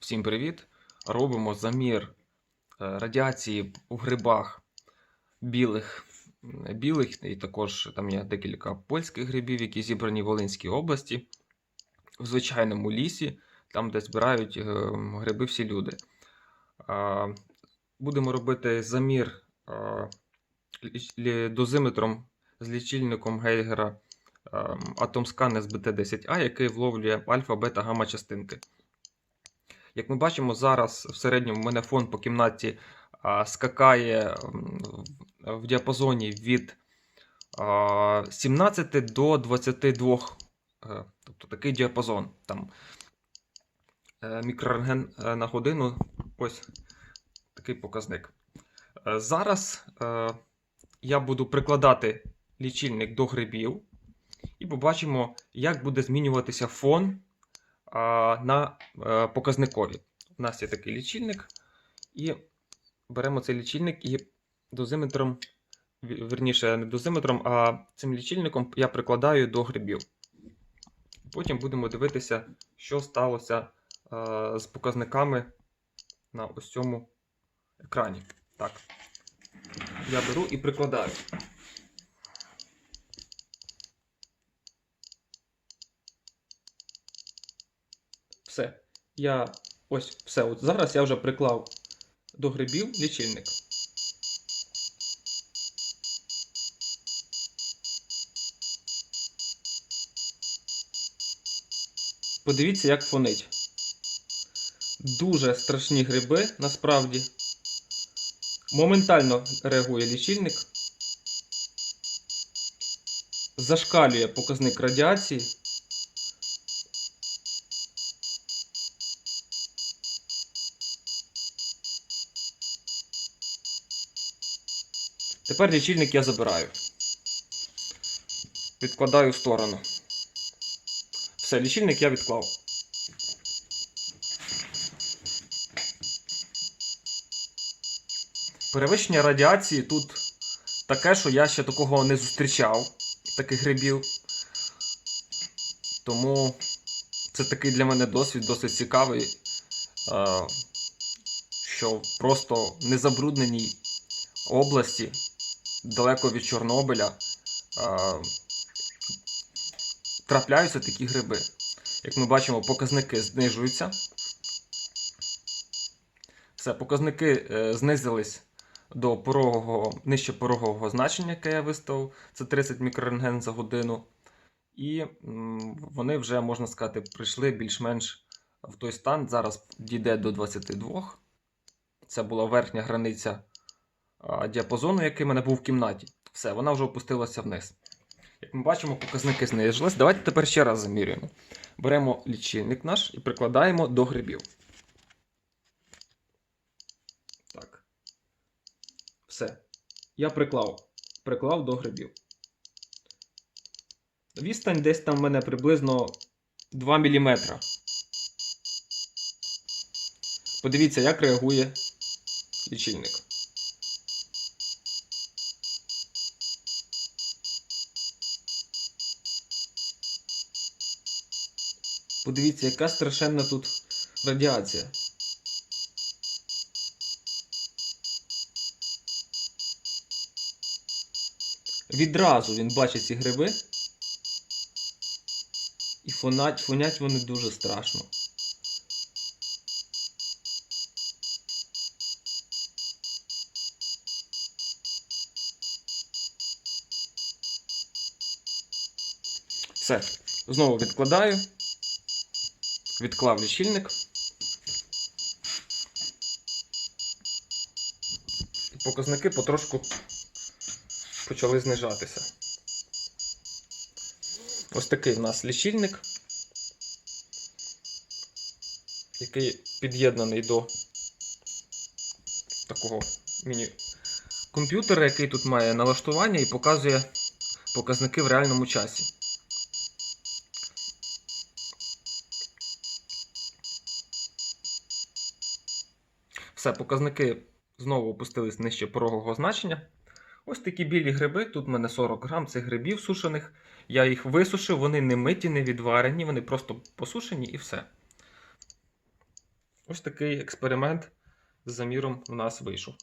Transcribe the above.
Всім привіт! Робимо замір е, радіації у грибах білих, білих, і також там є декілька польських грибів, які зібрані в Волинській області, в звичайному лісі, там, де збирають е, гриби всі люди. Будемо робити замір дозиметром з лічильником Гейгера Atomscan SBT10A, який вловлює альфа, бета, гамма частинки. Як ми бачимо, зараз в середньому в мене фон по кімнаті скакає в- діапазоні від а, 17 до 22. е, Тобто такий діапазон. Там е, мікрорентген е, на годину. Ось такий показник. Зараз я буду прикладати лічильник до грибів і побачимо, як буде змінюватися фон на е, показникові. У нас є такий лічильник, і беремо цей лічильник і дозиметром, верніше, не дозиметром, а цим лічильником я прикладаю до грибів. Потім будемо дивитися, що сталося е, з показниками на ось цьому екрані. Так. Я беру і прикладаю. Все. Я ось все. От зараз я вже приклав до грибів лічильник. Подивіться, як фонить. Дуже страшні гриби, насправді. Моментально реагує лічильник. Зашкалює показник радіації. Тепер лічильник я забираю. Відкладаю в сторону. Все, лічильник я відклав. Перевищення радіації тут таке, що я ще такого не зустрічав, таких грибів. Тому це такий для мене досвід досить цікавий, е, що просто незабрудненій області, далеко від Чорнобиля, е, трапляються такі гриби. Як ми бачимо, показники знижуються. Все, показники е, знизились до порогового, нижче порогового значення, яке я виставив, це 30 мікрорентген за годину. І вони вже, можна сказати, прийшли більш-менш в той стан. Зараз дійде до 22. Це була верхня границя діапазону, який в мене був в кімнаті. Все, вона вже опустилася вниз. Як ми бачимо, показники знизились. Давайте тепер ще раз замірюємо. Беремо лічильник наш і прикладаємо до грибів. Так. Все. Я приклав. Приклав до грибів. Відстань десь там в мене приблизно 2 мм. Подивіться, як реагує лічильник. Подивіться, яка страшенна тут радіація. Відразу він бачить ці гриби. І фонать, фонять вони дуже страшно. Все. Знову відкладаю. Відклав лічильник. Показники потрошку почали знижатися. Ось такий в нас лічильник, який під'єднаний до такого міні-комп'ютера, який тут має налаштування і показує показники в реальному часі. Все, показники знову опустились нижче порогового значення. Ось такі білі гриби. Тут в мене 40 грам цих грибів сушених. Я їх висушив, вони не миті, не відварені, вони просто посушені і все. Ось такий експеримент з заміром у нас вийшов.